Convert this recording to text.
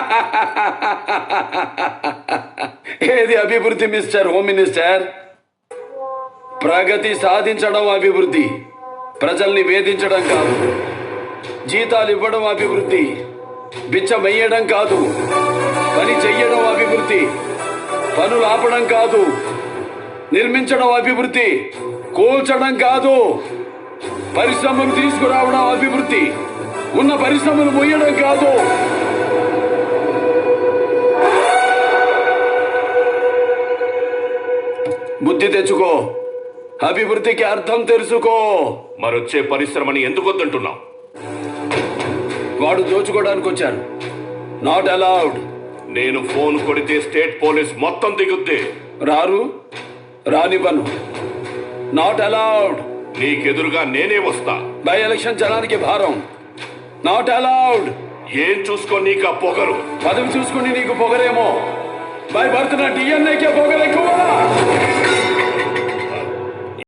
ఏది అభివృద్ధి mister home minister? ప్రగతి సాధించడం అభివృద్ధి ప్రజల్ని వేధించడం కాదు. జీతాలు ఇవ్వడం అభివృద్ధి బిచ్చమెయ్యడం కాదు. పని చెయ్యడం అభివృద్ధి పనులు ఆపడం కాదు. నిర్మించడం అభివృద్ధి కూల్చడం కాదు. పరిశ్రమలు తీసుకురావడం అభివృద్ధి ఉన్న పరిశ్రమలు మొయ్యడం కాదు. బుద్ధి తెచ్చుకో. అభివృద్ధికి అర్థం తెలుసుకో మరొచ్చే పరిశ్రమని ఎందుకు వద్దంటున్నావు? వాడు దోచుకోవడానికి వచ్చారు నాట్ అలౌడ్ నేను ఫోన్ కొడితే స్టేట్ పోలీస్ మొత్తం దిగుద్ది. రారు రానివ్వను. నాట్ అలౌడ్ నీకెదురుగా నేనే వస్తా. బై ఎలక్షన్ జనానికి భారం. నాట్ అలౌడ్ ఏం చూసుకో నీకు ఆ పొగరు? పదవి చూసుకుని నీకు పొగరేమో. బై బర్త్ నా డిఎన్ఏకే పొగరెక్కువ